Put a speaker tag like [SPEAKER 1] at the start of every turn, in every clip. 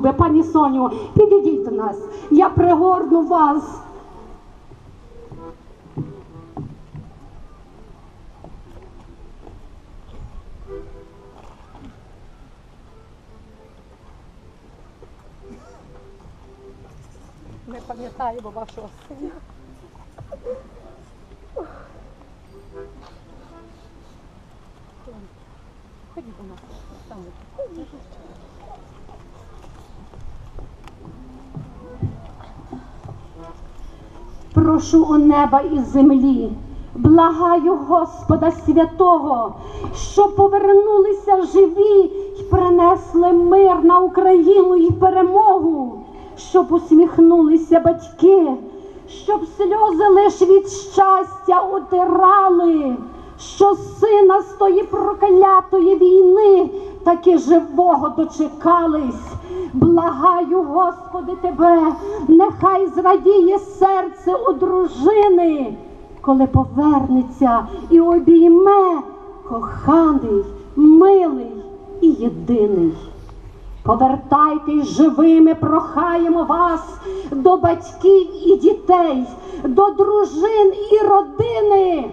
[SPEAKER 1] Ви, пані Соню, підійдіть до нас. Я пригорну вас. Ми пам'ятаємо вашого сина. Ходіть до нас. Там Прошу у неба і землі, благаю Господа святого, щоб повернулися живі й принесли мир на Україну і перемогу, щоб усміхнулися батьки, щоб сльози лиш від щастя утирали, що сина з тої проклятої війни таки живого дочекались. Благаю, Господи, тебе, нехай зрадіє серце у дружини, коли повернеться і обійме коханий, милий і єдиний. Повертайтесь живими, прохаємо вас до батьків і дітей, до дружин і родини.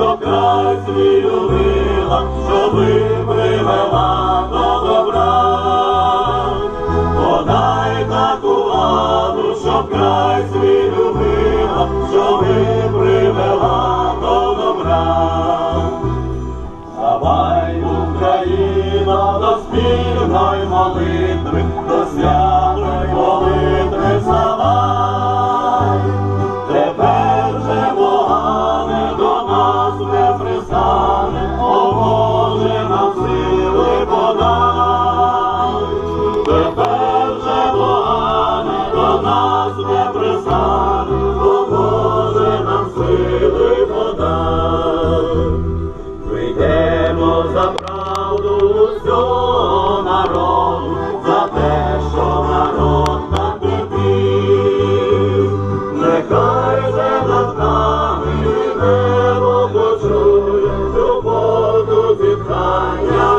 [SPEAKER 2] Владу, що край свій любила, щоби привела до добра. Подай таку владу, щоб край свій любила, Yeah.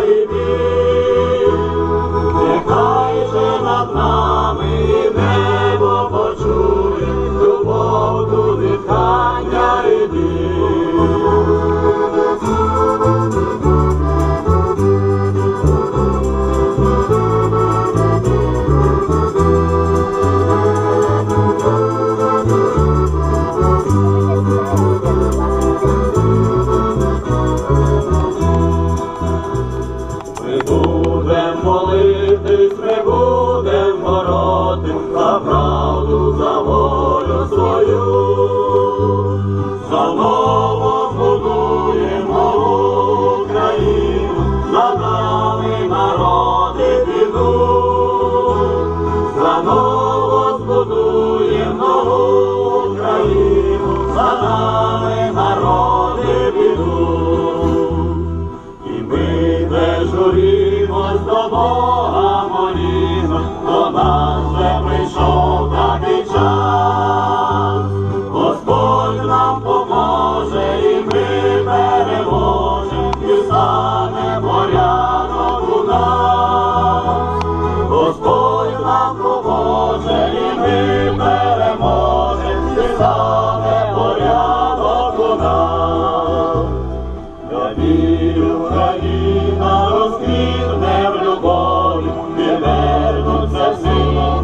[SPEAKER 2] і Україна розквітне в любові, і вернуться всі на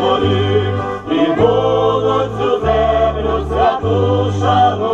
[SPEAKER 2] горі, і будуть цю землю святу шану.